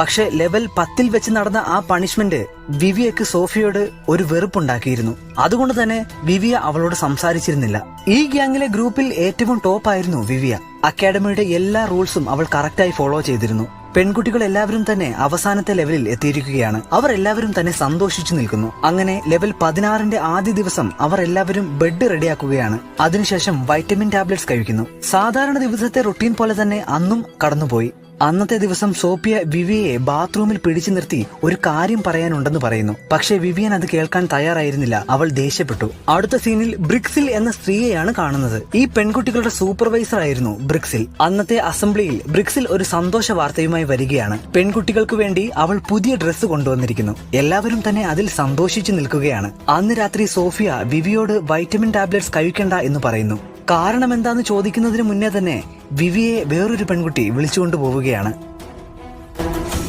പക്ഷെ ലെവൽ പത്തിൽ വെച്ച് നടന്ന ആ പണിഷ്മെന്റ് വിവിയക്ക് സോഫിയോട് ഒരു വെറുപ്പുണ്ടാക്കിയിരുന്നു. അതുകൊണ്ട് തന്നെ വിവിയ അവളോട് സംസാരിച്ചിരുന്നില്ല. ഈ ഗ്യാങ്ങിലെ ഗ്രൂപ്പിൽ ഏറ്റവും ടോപ്പ് ആയിരുന്നു വിവിയ. അക്കാഡമിയുടെ എല്ലാ റൂൾസും അവൾ കറക്റ്റായി ഫോളോ ചെയ്തിരുന്നു. പെൺകുട്ടികൾ എല്ലാവരും തന്നെ അവസാനത്തെ ലെവലിൽ എത്തിയിരിക്കുകയാണ്. അവർ എല്ലാവരും തന്നെ സന്തോഷിച്ചു നിൽക്കുന്നു. അങ്ങനെ ലെവൽ പതിനാറിന്റെ ആദ്യ ദിവസം അവർ എല്ലാവരും ബെഡ് റെഡിയാക്കുകയാണ്. അതിനുശേഷം വൈറ്റമിൻ ടാബ്ലറ്റ്സ് കഴിക്കുന്നു. സാധാരണ ദിവസത്തെ റൊട്ടീൻ പോലെ തന്നെ അന്നും കടന്നുപോയി. അന്നത്തെ ദിവസം സോപ്പിയ വിവിയെ ബാത്റൂമിൽ പിടിച്ചു നിർത്തി ഒരു കാര്യം പറയാനുണ്ടെന്ന് പറയുന്നു. പക്ഷേ വിവിയൻ അത് കേൾക്കാൻ തയ്യാറായിരുന്നില്ല. അവൾ ദേഷ്യപ്പെട്ടു. അടുത്ത സീനിൽ ബ്രിക്സിൽ എന്ന സ്ത്രീയെയാണ് കാണുന്നത്. ഈ പെൺകുട്ടികളുടെ സൂപ്പർവൈസർ ആയിരുന്നു ബ്രിക്സിൽ. അന്നത്തെ അസംബ്ലിയിൽ ബ്രിക്സിൽ ഒരു സന്തോഷ വാർത്തയുമായി വരികയാണ്. പെൺകുട്ടികൾക്ക് വേണ്ടി അവൾ പുതിയ ഡ്രസ്സ് കൊണ്ടുവന്നിരിക്കുന്നു. എല്ലാവരും തന്നെ അതിൽ സന്തോഷിച്ചു നിൽക്കുകയാണ്. അന്ന് രാത്രി സോഫിയ വിവിയോട് വൈറ്റമിൻ ടാബ്ലറ്റ്സ് കഴിക്കണ്ട എന്ന് പറയുന്നു. കാരണം എന്താന്ന് ചോദിക്കുന്നതിന് മുന്നേ തന്നെ വിവിയെ വേറൊരു പെൺകുട്ടി വിളിച്ചുകൊണ്ട് പോവുകയാണ്.